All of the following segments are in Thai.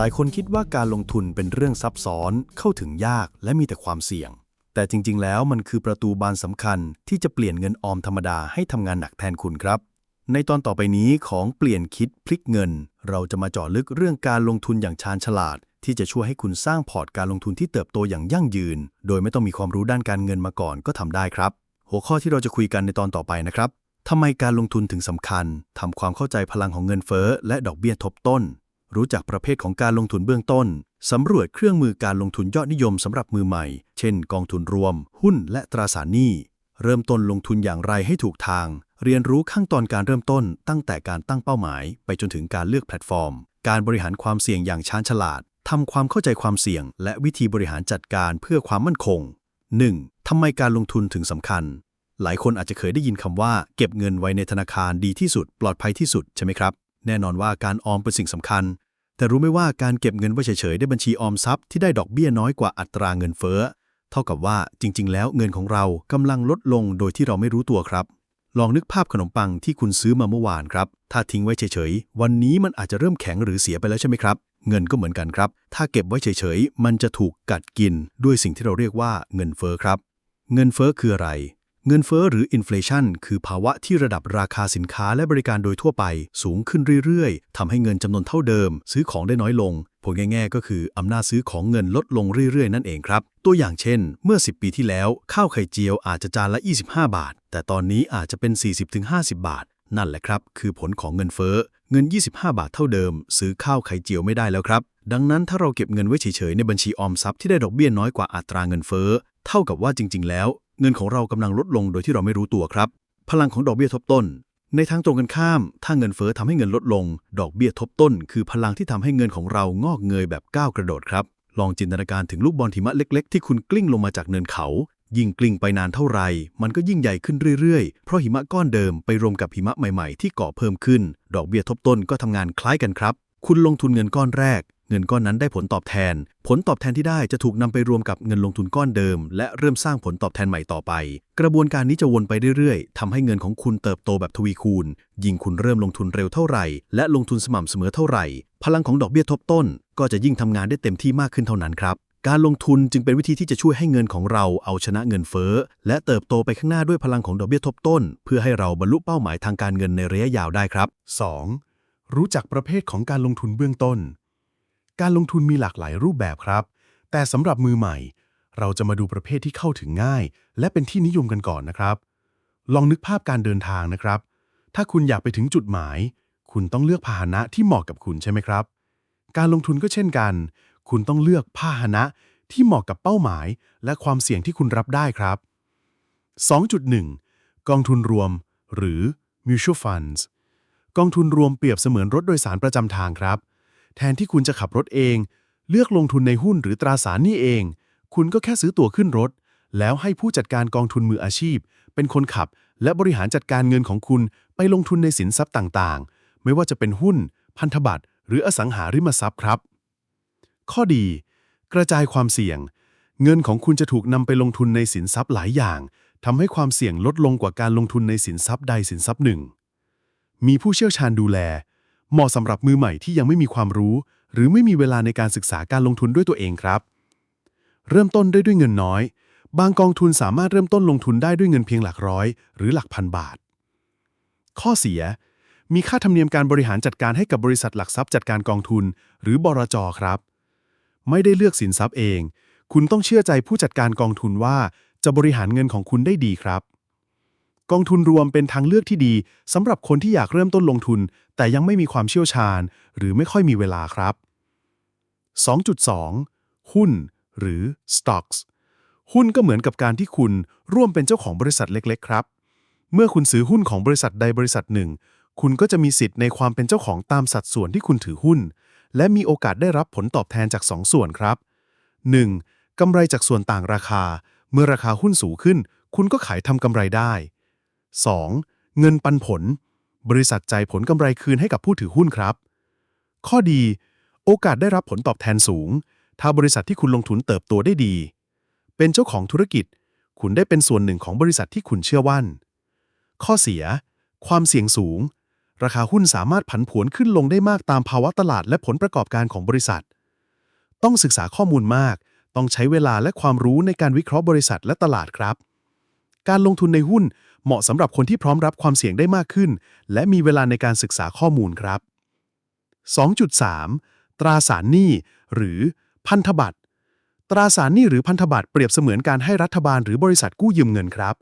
หลายคนคิดว่าการลงทุนเป็นเรื่องซับซ้อนเข้าถึงยากและมีแต่ความเสี่ยง แต่จริง ๆ แล้วมันคือประตูบานสำคัญที่จะเปลี่ยนเงินออมธรรมดาให้ทำงานหนักแทนคุณครับ ในตอนต่อไปนี้ของเปลี่ยนคิดพลิกเงิน เราจะมาเจาะลึกเรื่องการลงทุนอย่างชาญฉลาด ที่จะช่วยให้คุณสร้างพอร์ตการลงทุนที่เติบโตอย่างยั่งยืน โดยไม่ต้องมีความรู้ด้านการเงินมาก่อนก็ทำได้ครับ หัวข้อที่เราจะคุยกันในตอนต่อไปนะครับทำไมการลงทุนถึงสำคัญทำความเข้าใจพลังของเงินเฟ้อและดอกเบี้ยทบต้น รู้จักประเภทของการลงทุนเบื้องต้น สำรวจเครื่องมือการลงทุนยอดนิยมสำหรับมือใหม่ เช่น กองทุนรวม หุ้นและตราสารหนี้ เริ่มต้นลงทุนอย่างไรให้ถูกทาง เรียนรู้ขั้นตอนการเริ่มต้น ตั้งแต่การตั้งเป้าหมาย ไปจนถึงการเลือกแพลตฟอร์ม การบริหารความเสี่ยงอย่างชาญฉลาดทำความเข้าใจความเสี่ยง และวิธีบริหารจัดการเพื่อความมั่นคง 1. ทำไมการลงทุนถึงสำคัญ หลายคนอาจจะเคยได้ยินคำว่า เก็บเงินไว้ในธนาคารดีที่สุด ปลอดภัยที่สุดใช่ไหมครับ แน่นอนว่าการออมเป็นสิ่งสำคัญ แต่รู้ไหมว่าการเก็บเงินไว้เฉยๆในบัญชีออมทรัพย์ที่ได้ดอกเบี้ยน้อยกว่าอัตราเงินเฟ้อ เท่ากับว่าจริง ๆ แล้วเงินของเรากำลังลดลงโดยที่เราไม่รู้ตัวครับ ลองนึกภาพขนมปังที่คุณซื้อมาเมื่อวานครับ ถ้าทิ้งไว้เฉยๆ วันนี้มันอาจจะเริ่มแข็งหรือเสียไปแล้วใช่ไหมครับ เงินก็เหมือนกันครับ ถ้าเก็บไว้เฉยๆ มันจะถูกกัดกินด้วยสิ่งที่เราเรียกว่าเงินเฟ้อครับ เงินเฟ้อคืออะไร เงินเฟ้อหรืออินฟลชันคือภาวะที่ระดับราคาสินค้าและบริการโดยทั่วไป สูงขึ้นเรื่อยๆ ทำให้เงินจำนวนเท่าเดิม ซื้อของได้น้อยลง ผลง่ายๆ ก็คืออำนาจซื้อของเงินลดลงเรื่อยๆ นั่นเองครับ ตัวอย่างเช่น เมื่อ 10 ปีที่แล้ว ข้าวไข่เจียวอาจจะจานละ 25 บาท แต่ตอนนี้อาจจะเป็น 40-50 บาท นั่นแหละครับ คือผลของเงินเฟ้อ เงิน 25 บาทเท่าเดิม ซื้อข้าวไข่เจียวไม่ได้แล้วครับ ดังนั้นถ้าเราเก็บเงินไว้เฉยๆในบัญชีออมทรัพย์ที่ได้ดอกเบี้ยน้อยกว่าอัตราเงินเฟ้อเท่ากับว่าจริง ๆ แล้ว เงินของเรากำลังลดลงโดยที่เราไม่รู้ตัวครับ พลังของดอกเบี้ยทบต้น ในทางตรงกันข้าม ถ้าเงินเฟ้อทำให้เงินลดลง ดอกเบี้ยทบต้น คือพลังที่ทำให้เงินของเรางอกเงยแบบก้าวกระโดดครับ ลองจินตนาการถึงลูกบอลหิมะเล็ก ๆ ที่คุณกลิ้งลงมาจากเนินเขา ยิ่งกลิ้งไปนานเท่าไหร่ มันก็ยิ่งใหญ่ขึ้นเรื่อยๆ เพราะหิมะก้อนเดิมไปรวมกับหิมะใหม่ๆ ที่ก่อเพิ่มขึ้น ดอกเบี้ยทบต้นก็ทำงานคล้ายกันครับ คุณลงทุนเงินก้อนแรก เงินก้อนนั้นได้ผลตอบแทน ผลตอบแทนที่ได้จะถูกนำไปรวมกับเงินลงทุนก้อนเดิม และเริ่มสร้างผลตอบแทนใหม่ต่อไป กระบวนการนี้จะวนไปเรื่อยๆทำให้เงินของคุณเติบโตแบบทวีคูณ ยิ่งคุณเริ่มลงทุนเร็วเท่าไหร่ และลงทุนสม่ำเสมอเท่าไหร่ พลังของดอกเบี้ยทบต้น ก็จะยิ่งทำงานได้เต็มที่มากขึ้นเท่านั้นครับ การลงทุนจึงเป็นวิธีที่จะช่วยให้เงินของเราเอาชนะเงินเฟ้อ และเติบโตไปข้างหน้าด้วยพลังของดอกเบี้ยทบต้น เพื่อให้เราบรรลุเป้าหมายทางการเงินในระยะยาวได้ครับ 2. รู้จักประเภทของการลงทุนเบื้องต้น การลงทุนมีหลากหลายรูปแบบครับ แต่สำหรับมือใหม่ เราจะมาดูประเภทที่เข้าถึงง่าย และเป็นที่นิยมกันก่อนนะครับ ลองนึกภาพการเดินทางนะครับ ถ้าคุณอยากไปถึงจุดหมาย คุณต้องเลือกพาหนะที่เหมาะกับคุณใช่ไหมครับ การลงทุนก็เช่นกัน คุณต้องเลือกพาหนะที่เหมาะกับเป้าหมาย และความเสี่ยงที่คุณรับได้ครับ 2.1 กองทุนรวม หรือ mutual funds กองทุนรวมเปรียบเสมือนรถโดยสารประจำทางครับ แทนที่คุณจะขับรถเอง เลือกลงทุนในหุ้นหรือตราสารนี้เอง คุณก็แค่ซื้อตั๋วขึ้นรถ แล้วให้ผู้จัดการกองทุนมืออาชีพ เป็นคนขับ และบริหารจัดการเงินของคุณไปลงทุนในสินทรัพย์ต่างๆ ไม่ว่าจะเป็นหุ้น พันธบัตรหรืออสังหาริมทรัพย์ครับ ข้อดี กระจายความเสี่ยง เงินของคุณจะถูกนำไปลงทุนในสินทรัพย์หลายอย่างทำให้ความเสี่ยงลดลงกว่าการลงทุนในสินทรัพย์ใดสินทรัพย์หนึ่ง มีผู้เชี่ยวชาญดูแล เหมาะสำหรับมือใหม่ที่ยังไม่มีความรู้ หรือไม่มีเวลาในการศึกษาการลงทุนด้วยตัวเองครับ เริ่มต้นได้ด้วยเงินน้อย บางกองทุนสามารถเริ่มต้นลงทุนได้ด้วยเงินเพียงหลักร้อย หรือหลักพันบาท ข้อเสีย มีค่าธรรมเนียมการบริหารจัดการให้กับบริษัทหลักทรัพย์จัดการกองทุน หรือบรจครับ ไม่ได้เลือกสินทรัพย์เอง คุณต้องเชื่อใจผู้จัดการกองทุนว่าจะบริหารเงินของคุณได้ดีครับ กองทุนรวมเป็นทางเลือกที่ดีสำหรับคนที่อยากเริ่มต้นลงทุน แต่ยังไม่มีความเชี่ยวชาญ หรือไม่ค่อยมีเวลาครับ 2.2 หุ้น หรือ stocks หุ้นก็เหมือนกับการที่คุณร่วมเป็นเจ้าของบริษัทเล็ก ๆ ครับ เมื่อคุณซื้อหุ้นของบริษัทใดบริษัทหนึ่ง คุณก็จะมีสิทธิ์ในความเป็นเจ้าของตามสัดส่วนที่คุณถือหุ้น และมีโอกาสได้รับผลตอบแทนจาก 2 ส่วนครับ 1. กำไรจากส่วนต่างราคา เมื่อราคาหุ้นสูงขึ้น คุณก็ขายทำกำไรได้ 2. เงินปันผล บริษัทจ่ายผลกำไรคืนให้กับผู้ถือหุ้นครับ ข้อดี โอกาสได้รับผลตอบแทนสูง ถ้าบริษัทที่คุณลงทุนเติบโตได้ดี เป็นเจ้าของธุรกิจ คุณได้เป็นส่วนหนึ่งของบริษัทที่คุณเชื่อวั่น ข้อเสีย ความเสี่ยงสูง ราคาหุ้นสามารถผันผวนขึ้นลงได้มากตามภาวะตลาดและผลประกอบการของบริษัท ต้องศึกษาข้อมูลมาก ต้องใช้เวลาและความรู้ในการวิเคราะห์บริษัทและตลาดครับ การลงทุนในหุ้น เหมาะสำหรับคนที่พร้อมรับความเสี่ยงได้มากขึ้น และมีเวลาในการศึกษาข้อมูลครับ 2.3 ตราสารหนี้หรือพันธบัตร ตราสารหนี้หรือพันธบัตรเปรียบเสมือนการให้รัฐบาลหรือบริษัทกู้ยืมเงินครับ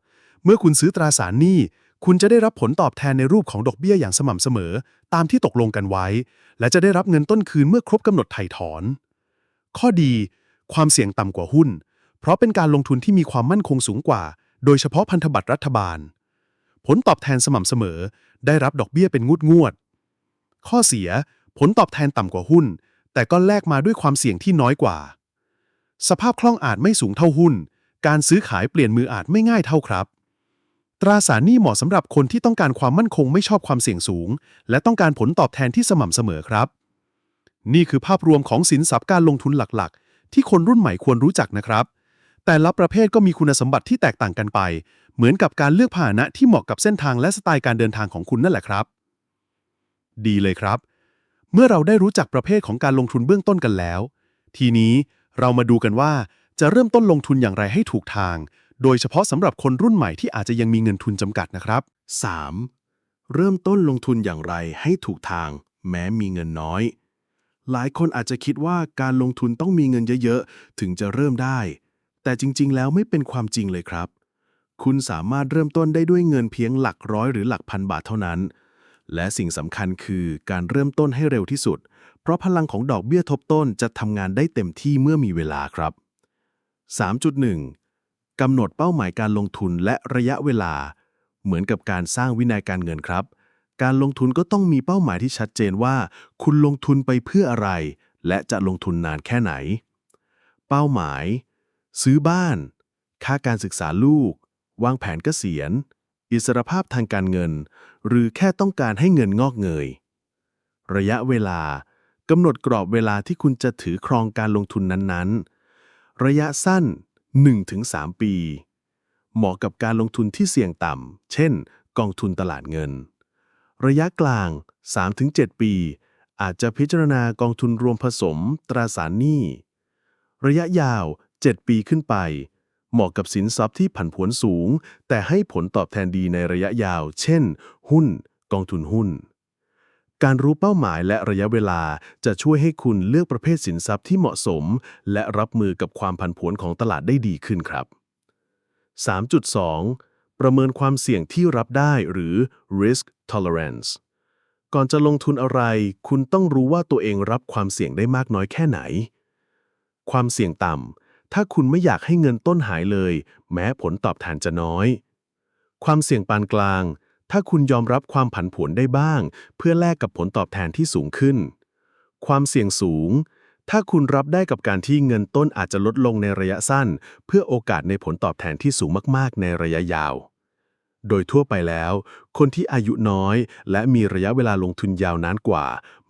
เมื่อคุณซื้อตราสารหนี้คุณจะได้รับผลตอบแทนในรูปของดอกเบี้ยอย่างสม่ำเสมอ ตามที่ตกลงกันไว้ และจะได้รับเงินต้นคืนเมื่อครบกำหนดไถ่ถอน ข้อดี ความเสี่ยงต่ำกว่าหุ้น เพราะเป็นการลงทุนที่มีความมั่นคงสูงกว่า โดยเฉพาะพันธบัตรรัฐบาล ผลตอบแทนสม่ำเสมอ ได้รับดอกเบี้ยเป็นงวดงวด ข้อเสีย ผลตอบแทนต่ำกว่าหุ้น แต่ก็แลกมาด้วยความเสี่ยงที่น้อยกว่า สภาพคล่องอาจไม่สูงเท่าหุ้น การซื้อขายเปลี่ยนมืออาจไม่ง่ายเท่าครับ ตราสารหนี้เหมาะสำหรับคนที่ต้องการความมั่นคงไม่ชอบความเสี่ยงสูง และต้องการผลตอบแทนที่สม่ำเสมอครับ นี่คือภาพรวมของสินทรัพย์การลงทุนหลักๆ ที่คนรุ่นใหม่ควรรู้จักนะครับ แต่ละประเภทก็มีคุณสมบัติที่แตกต่างกันไป เหมือนกับการเลือกพาหนะที่เหมาะกับเส้นทางและสไตล์การเดินทางของคุณนั่นแหละครับ ดีเลยครับ เมื่อเราได้รู้จักประเภทของการลงทุนเบื้องต้นกันแล้ว ทีนี้เรามาดูกันว่าจะเริ่มต้นลงทุนอย่างไรให้ถูกทาง โดยเฉพาะสำหรับคนรุ่นใหม่ที่อาจจะยังมีเงินทุนจำกัดนะครับ 3. เริ่มต้นลงทุนอย่างไรให้ถูกทาง แม้มีเงินน้อย หลายคนอาจจะคิดว่าการลงทุนต้องมีเงินเยอะๆ ถึงจะเริ่มได้ แต่จริง ๆ แล้วไม่เป็นความจริงเลยครับ คุณสามารถเริ่มต้นได้ด้วยเงินเพียงหลักร้อยหรือหลักพันบาทเท่านั้น และสิ่งสำคัญคือการเริ่มต้นให้เร็วที่สุด เพราะพลังของดอกเบี้ยทบต้นจะทำงานได้เต็มที่เมื่อมีเวลาครับ 3.1 กำหนดเป้าหมายการลงทุนและระยะเวลา เหมือนกับการสร้างวินัยการเงินครับ การลงทุนก็ต้องมีเป้าหมายที่ชัดเจนว่า คุณลงทุนไปเพื่ออะไร และจะลงทุนนานแค่ไหน เป้าหมาย ซื้อบ้าน ค่าการศึกษาลูก วางแผนเกษียณ อิสรภาพทางการเงิน หรือแค่ต้องการให้เงินงอกเงย ระยะเวลากำหนดกรอบเวลาที่คุณจะถือครองการลงทุนนั้นๆ ระยะสั้น 1-3 ปี เหมาะกับการลงทุนที่เสี่ยงต่ำ เช่น กองทุนตลาดเงิน ระยะกลาง 3-7 ปี อาจจะพิจารณากองทุนรวมผสมตราสารหนี้ ระยะยาว 7 ปีขึ้นไป เหมาะกับสินทรัพย์ที่ผันผวนสูง แต่ให้ผลตอบแทนดีในระยะยาว เช่น หุ้น กองทุนหุ้น การรู้เป้าหมายและระยะเวลาจะช่วยให้คุณเลือกประเภทสินทรัพย์ที่เหมาะสม และรับมือกับความผันผวนของตลาดได้ดีขึ้นครับ 3.2 ประเมินความเสี่ยงที่รับได้หรือ risk tolerance ก่อนจะลงทุนอะไร คุณต้องรู้ว่าตัวเองรับความเสี่ยงได้มากน้อยแค่ไหน ความเสี่ยงต่ำ ถ้าคุณไม่อยากให้เงินต้นหายเลย แม้ผลตอบแทนจะน้อย ความเสี่ยงปานกลาง ถ้าคุณยอมรับความผันผวนได้บ้าง เพื่อแลกกับผลตอบแทนที่สูงขึ้น ความเสี่ยงสูง ถ้าคุณรับได้กับการที่เงินต้นอาจจะลดลงในระยะสั้น เพื่อโอกาสในผลตอบแทนที่สูงมาก ๆ ในระยะยาว โดยทั่วไปแล้ว คนที่อายุน้อย และมีระยะเวลาลงทุนยาวนานกว่า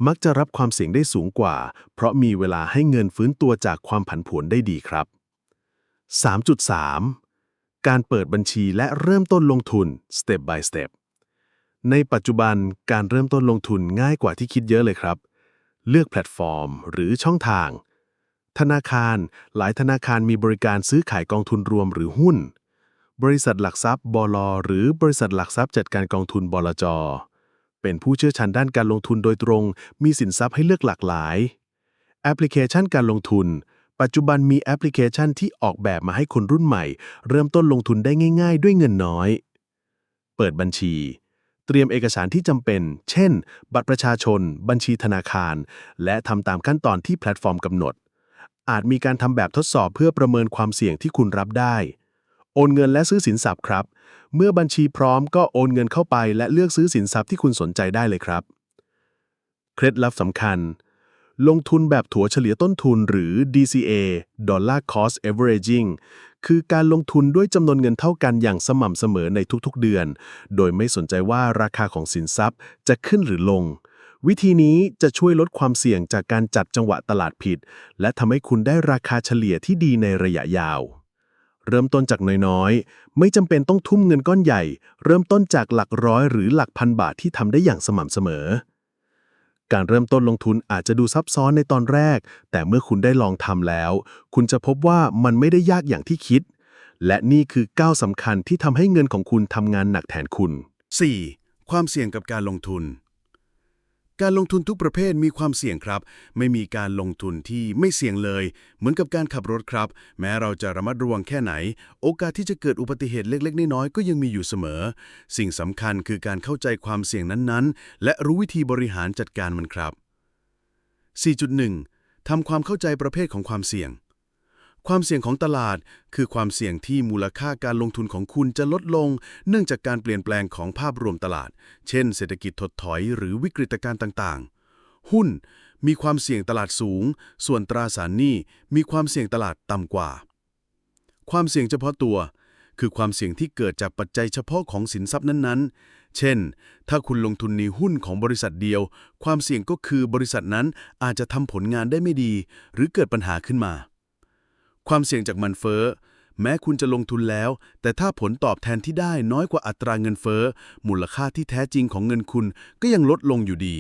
มักจะรับความเสี่ยงได้สูงกว่า เพราะมีเวลาให้เงินฟื้นตัวจากความผันผวนได้ดีครับ 3.3 การเปิดบัญชีและเริ่มต้นลงทุน step by step ในปัจจุบันการเริ่มต้นลงทุนง่ายกว่าที่คิดเยอะเลยครับ เลือกแพลตฟอร์ม หรือช่องทาง ธนาคาร หลายธนาคารมีบริการซื้อขายกองทุนรวมหรือหุ้น บริษัทหลักทรัพย์บลหรือบริษัทหลักทรัพย์จัดการกองทุนบลจ เป็นผู้เชี่ยวชาญด้านการลงทุนโดยตรง มีสินทรัพย์ให้เลือกหลากหลาย แอปพลิเคชันการลงทุน ปัจจุบันมีแอปพลิเคชันที่ออกแบบมาให้คนรุ่นใหม่ เริ่มต้นลงทุนได้ง่าย ๆ ด้วยเงินน้อย เปิดบัญชี เตรียมเอกสารที่จำเป็น เช่น บัตรประชาชน บัญชีธนาคาร และทำตามขั้นตอนที่แพลตฟอร์มกำหนด อาจมีการทำแบบทดสอบเพื่อประเมินความเสี่ยงที่คุณรับได้ โอนเงินและซื้อสินทรัพย์ครับ เมื่อบัญชีพร้อมก็โอนเงินเข้าไป และเลือกซื้อสินทรัพย์ที่คุณสนใจได้เลยครับ เคล็ดลับสำคัญ ลงทุนแบบถัวเฉลี่ยต้นทุนหรือ DCA Dollar Cost Averaging คือการลงทุนด้วยจำนวนเงินเท่ากันอย่างสม่ำเสมอในทุกๆเดือน โดยไม่สนใจว่าราคาของสินทรัพย์จะขึ้นหรือลงวิธีนี้จะช่วยลดความเสี่ยงจากการจัดจังหวะตลาดผิด และทำให้คุณได้ราคาเฉลี่ยที่ดีในระยะยาว เริ่มต้นจากน้อยๆ ไม่จำเป็นต้องทุ่มเงินก้อนใหญ่ เริ่มต้นจากหลักร้อยหรือหลักพันบาทที่ทำได้อย่างสม่ำเสมอ การเริ่มต้นลงทุนอาจจะดูซับซ้อนในตอนแรก แต่เมื่อคุณได้ลองทำแล้ว คุณจะพบว่ามันไม่ได้ยากอย่างที่คิด และนี่คือก้าวสำคัญที่ทำให้เงินของคุณทำงานหนักแทนคุณ 4. ความเสี่ยงกับการลงทุน การลงทุนทุกประเภทมีความเสี่ยงครับ ไม่มีการลงทุนที่ไม่เสี่ยงเลย เหมือนกับการขับรถครับ แม้เราจะระมัดระวังแค่ไหน โอกาสที่จะเกิดอุบัติเหตุเล็ก ๆ น้อยๆก็ยังมีอยู่เสมอ สิ่งสำคัญคือการเข้าใจความเสี่ยงนั้นๆ และรู้วิธีบริหารจัดการมันครับ 4.1 ทำความเข้าใจประเภทของความเสี่ยง ความเสี่ยงของตลาด คือความเสี่ยงที่มูลค่าการลงทุนของคุณจะลดลง เนื่องจากการเปลี่ยนแปลงของภาพรวมตลาด เช่น เศรษฐกิจถดถอยหรือวิกฤตการณ์ต่างๆ หุ้นมีความเสี่ยงตลาดสูง ส่วนตราสารหนี้มีความเสี่ยงตลาดต่ำกว่า ความเสี่ยงเฉพาะตัว คือความเสี่ยงที่เกิดจากปัจจัยเฉพาะของสินทรัพย์นั้นๆ เช่น ถ้าคุณลงทุนในหุ้นของบริษัทเดียว ความเสี่ยงก็คือบริษัทนั้นอาจจะทำผลงานได้ไม่ดี หรือเกิดปัญหาขึ้นมา ความเสี่ยงจากมันเฟ้อ แม้คุณจะลงทุนแล้ว แต่ถ้าผลตอบแทนที่ได้น้อยกว่าอัตราเงินเฟ้อ มูลค่าที่แท้จริงของเงินคุณก็ยังลดลงอยู่ดี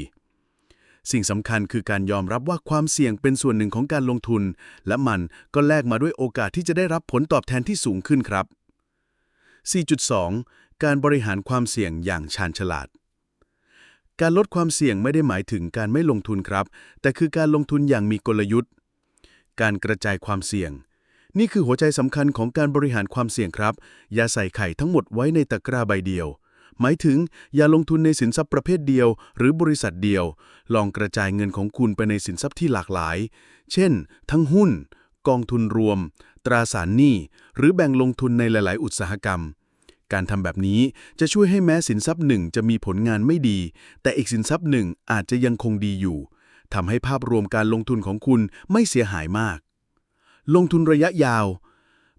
สิ่งสำคัญคือการยอมรับว่าความเสี่ยงเป็นส่วนหนึ่งของการลงทุน และมันก็แลกมาด้วยโอกาสที่จะได้รับผลตอบแทนที่สูงขึ้นครับ 4.2 การบริหารความเสี่ยงอย่างชาญฉลาดการลดความเสี่ยงไม่ได้หมายถึงการไม่ลงทุนครับ แต่คือการลงทุนอย่างมีกลยุทธ์ การกระจายความเสี่ยง นี่คือหัวใจสำคัญของการบริหารความเสี่ยงครับ อย่าใส่ไข่ทั้งหมดไว้ในตะกร้าใบเดียว หมายถึงอย่าลงทุนในสินทรัพย์ประเภทเดียว หรือบริษัทเดียว ลองกระจายเงินของคุณไปในสินทรัพย์ที่หลากหลาย เช่น ทั้งหุ้น กองทุนรวม ตราสารหนี้ หรือแบ่งลงทุนในหลาย ๆ อุตสาหกรรม การทำแบบนี้จะช่วยให้แม้สินทรัพย์หนึ่งจะมีผลงานไม่ดี แต่อีกสินทรัพย์หนึ่งอาจจะยังคงดีอยู่ทำให้ภาพรวมการลงทุนของคุณไม่เสียหายมาก ลงทุนระยะยาว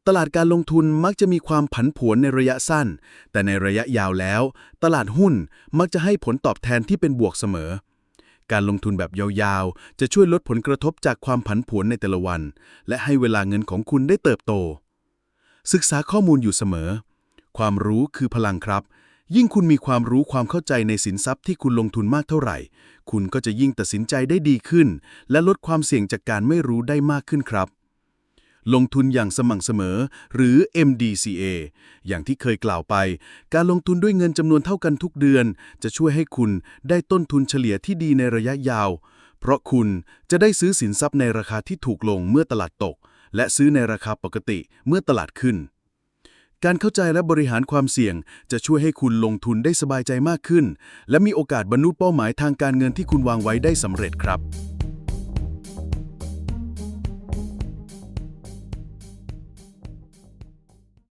ตลาดการลงทุนมักจะมีความผันผวนในระยะสั้น แต่ในระยะยาวแล้ว ตลาดหุ้นมักจะให้ผลตอบแทนที่เป็นบวกเสมอ การลงทุนแบบยาวๆ จะช่วยลดผลกระทบจากความผันผวนในแต่ละวัน และให้เวลาเงินของคุณได้เติบโต ศึกษาข้อมูลอยู่เสมอ ความรู้คือพลังครับยิ่งคุณมีความรู้ความเข้าใจในสินทรัพย์ที่คุณลงทุนมากเท่าไหร่ คุณก็จะยิ่งตัดสินใจได้ดีขึ้น และลดความเสี่ยงจากการไม่รู้ได้มากขึ้นครับ ลงทุนอย่างสม่ำเสมอ หรือ MDCA อย่างที่เคยกล่าวไป การลงทุนด้วยเงินจำนวนเท่ากันทุกเดือน จะช่วยให้คุณได้ต้นทุนเฉลี่ยที่ดีในระยะยาว เพราะคุณจะได้ซื้อสินทรัพย์ในราคาที่ถูกลงเมื่อตลาดตก และซื้อในราคาปกติเมื่อตลาดขึ้น การเข้าใจและบริหารความเสี่ยง จะช่วยให้คุณลงทุนได้สบายใจมากขึ้น และมีโอกาสบรรลุเป้าหมายทางการเงินที่คุณวางไว้ได้สำเร็จครับ